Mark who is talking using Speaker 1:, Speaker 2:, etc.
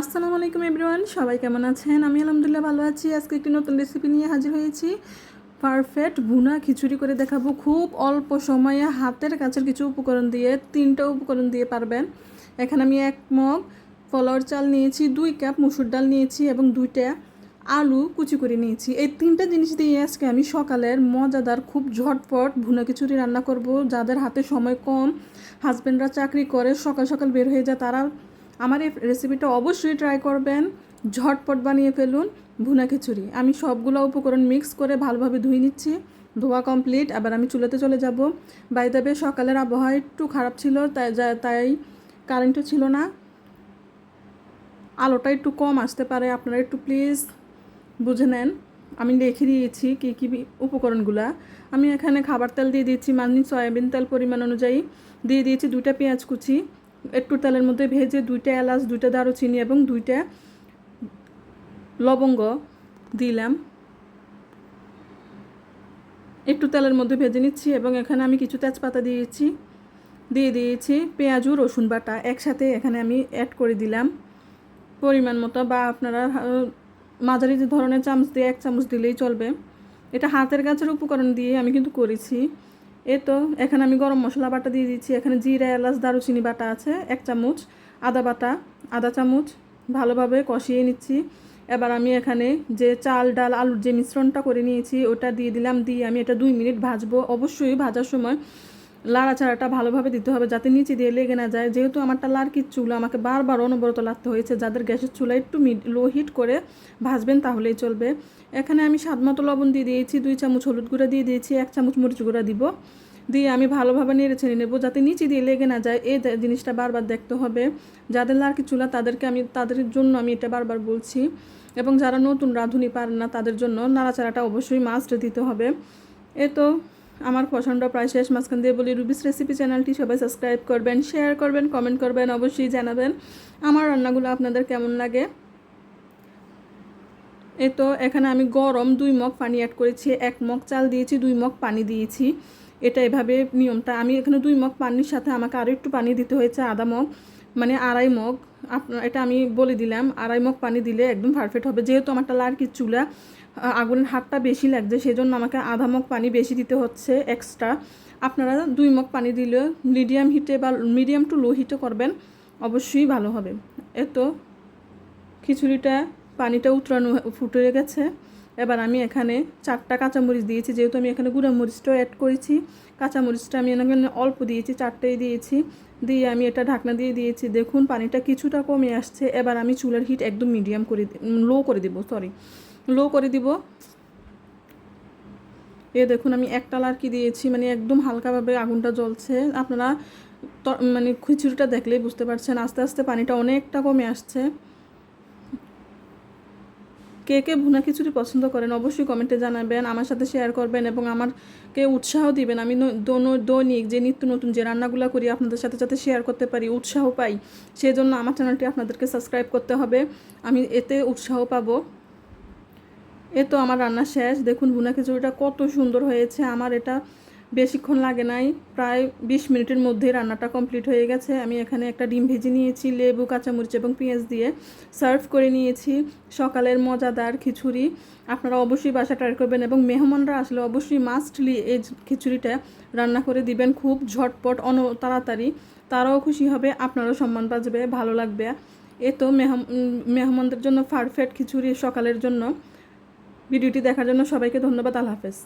Speaker 1: আসসালামু আলাইকুম এভরিওয়ান, সবাই কেমন আছেন? আমি আলহামদুলিল্লাহ ভালো আছি। আজকে একটি নতুন রেসিপি নিয়ে হাজির হয়েছি। পারফেক্ট ভুনা খিচুড়ি করে দেখাবো। খুব অল্প সময়ে হাতের কাছের কিছু উপকরণ দিয়ে, তিনটা উপকরণ দিয়ে পারবেন। এখানে আমি এক মগ ফলাওয়ার চাল নিয়েছি, দুই কাপ মুসুর ডাল নিয়েছি এবং দুইটা আলু কুচি করে নিয়েছি। এই তিনটা জিনিস দিয়ে আজকে আমি সকালের মজাদার, খুব ঝটপট ভুনা খিচুড়ি রান্না করব। যাদের হাতে সময় কম হাজব্যান্ডরা চাকরি করে, সকাল সকাল বের হয়ে যায়, তারা আমার এই রেসিপিটা অবশ্যই ট্রাই করবেন। ঝটপট বানিয়ে ফেলুন ভুনা খিচুড়ি। আমি সবগুলো উপকরণ মিক্স করে ভালোভাবে ধুয়ে নিচ্ছি। ধোয়া কমপ্লিট আবার আমি চুলাতে চলে যাব। বাইদাবে সকালের আবহাওয়া একটু খারাপ ছিল, তাই তাই কারেন্টও ছিল না। আলোটা একটু কম আসতে পারে। আপনারা একটু প্লিজ বুঝে নেন। আমি লিখে দিয়েছি কী কী উপকরণগুলা। আমি এখানে খাবার তেল দিয়ে দিয়েছি। মানি সয়াবিন তেল পরিমাণ অনুযায়ী। দিয়ে দিয়েছি দুইটা পেঁয়াজ কুচি। একটু তেলের মধ্যে ভেজে দুইটা এলাচ, দুইটা দারুচিনি এবং দুইটা লবঙ্গ দিলাম। একটু তেলের মধ্যে ভেজে নিচ্ছি এবং এখানে আমি কিছু তেজপাতা দিয়েছি, দিয়ে দিয়েছি পেঁয়াজু রসুন বাটা। একসাথে এখানে আমি অ্যাড করে দিলাম পরিমাণ মতো বা আপনারা মাঝারি যে ধরনের চামচ দিয়ে এক চামচ দিলেই চলবে। এটা হাতের গাছের উপকরণ দিয়ে আমি কিন্তু করেছি। এ তো, এখানে আমি গরম মশলা বাটা দিয়ে দিচ্ছি। এখানে জিরা, এলাচ, দারুচিনি বাটা আছে, এক চামচ। আদা বাটা, আদা চামচ। ভালোভাবে কষিয়ে নিচ্ছি। এবার আমি এখানে যে চাল, ডাল, আলুর যে মিশ্রণটা করে নিয়েছি, ওটা দিয়ে দিলাম। দিয়ে আমি এটা দুই মিনিট ভাজবো। অবশ্যই ভাজার সময় লাড়াচাড়াটা ভালোভাবে দিতে হবে, যাতে নিচে দিয়ে লেগে না যায়। যেহেতু আমারটা লার্কির চুলা, আমাকে বারবার অনবরত লাগতে হয়েছে। যাদের গ্যাসের চুলা একটু লো হিট করে ভাজবেন তাহলেই চলবে। এখানে আমি স্বাদ মতো লবণ দিয়ে দিয়েছি, দুই চামচ হলুদ গুঁড়া দিয়ে দিয়েছি, এক চামচ মরিচ গুঁড়া দিব। দিয়ে আমি ভালোভাবে নেড়ে ছেড়ে নেব, যাতে নিচে দিয়ে লেগে না যায়। এই জিনিসটা বারবার দেখতে হবে। যাদের লার্কি চুলা তাদেরকে আমি, তাদের জন্য আমি এটা বারবার বলছি। এবং যারা নতুন রাঁধুনি পারেন না, তাদের জন্য নাড়াচাড়াটা অবশ্যই মাস্ট দিতে হবে। এ তো আমার পছন্দ প্রায় শেষ মাঝখান দিয়ে বলি, রুবিস রেসিপি চ্যানেলটি সবাই সাবস্ক্রাইব করবেন শেয়ার করবেন কমেন্ট করবেন, অবশ্যই জানাবেন। আমার রান্নাগুলো আপনাদের কেমন লাগে? এ তো, এখানে আমি গরম দুই মগ পানি অ্যাড করেছি, এক মগ চাল দিয়েছি, দুই মগ পানি দিয়েছি। এটা এভাবে নিয়মটা, আমি এখানে দুই মগ পানির সাথে আমাকে আরও একটু পানি দিতে হয়েছে, আধা মগ মানে আড়াই মগ। আপনার এটা আমি বলে দিলাম, আড়াই মগ পানি দিলে একদম পারফেক্ট হবে। যেহেতু আমারটা লার্কির চুলা আগুনের হাতটা বেশি লাগছে, সেজন্য আমাকে আধা মগ পানি বেশি দিতে হচ্ছে এক্সট্রা আপনারা দুই মগ পানি দিলে মিডিয়াম হিটে বা মিডিয়াম টু লো হিটে করবেন, অবশ্যই ভালো হবে। এত, খিচুড়িটা পানিটা উতরানো ফুটে গেছে। এবার আমি এখানে চারটা কাঁচামরিচ দিয়েছি, যেহেতু আমি এখানে গুঁড়া মরিচটাও অ্যাড করেছি, কাঁচামরিচটা আমি এখানে অল্প দিয়েছি, চারটেই দিয়েছি। দিয়ে আমি এটা ঢাকনা দিয়ে দিয়েছি। দেখুন, পানিটা কিছুটা কমে আসছে। এবার আমি চুলার হিট একদম মিডিয়াম করে লো করে দেবো সরি লো করে দিব। এ দেখুন, আমি একটা লার্কি দিয়েছি মানে একদম হালকাভাবে আগুনটা জ্বলছে। আপনারা মানে খিচুড়িটা দেখলেই বুঝতে পারছেন, আস্তে আস্তে পানিটা অনেকটা কমে আসছে। কে কে ভুনা খিচুড়ি পছন্দ করেন অবশ্যই কমেন্টে জানাবেন, আমার সাথে শেয়ার করবেন এবং আমারকে উৎসাহ দিবেন। আমি দৈনিক যে নিত্য নতুন যে রান্নাগুলো করি, আপনাদের সাথে সাথে শেয়ার করতে পারি, উৎসাহ পাই সেই জন্য আমার চ্যানেলটি আপনাদেরকে সাবস্ক্রাইব করতে হবে। আমি এতে উৎসাহ পাবো। এ তো আমার রান্না শেষ। দেখুন ভুনা খিচুড়িটা কত সুন্দর হয়েছে। আমার এটা বেশিক্ষণ লাগে নাই। প্রায় বিশ মিনিটের মধ্যে রান্নাটা কমপ্লিট হয়ে গেছে। আমি এখানে একটা ডিম ভেজে নিয়েছি, লেবু, কাঁচামরিচ এবং পেঁয়াজ দিয়ে সার্ভ করে নিয়েছি। সকালের মজাদার খিচুড়ি। আপনারা অবশ্যই বাসা ট্রাই করবেন এবং মেহমানরা আসলে অবশ্যই মাস্টলি এই খিচুড়িটা রান্না করে দিবেন। খুব ঝটপট, অন তাড়াতাড়ি। তারাও খুশি হবে, আপনারও সম্মান বাজবে, ভালো লাগবে। এ তো মেহমানদের জন্য পারফেক্ট খিচুড়ি সকালের জন্য। ভিডিওটি দেখার জন্য সবাইকে ধন্যবাদ আল্লাহ হাফেজ।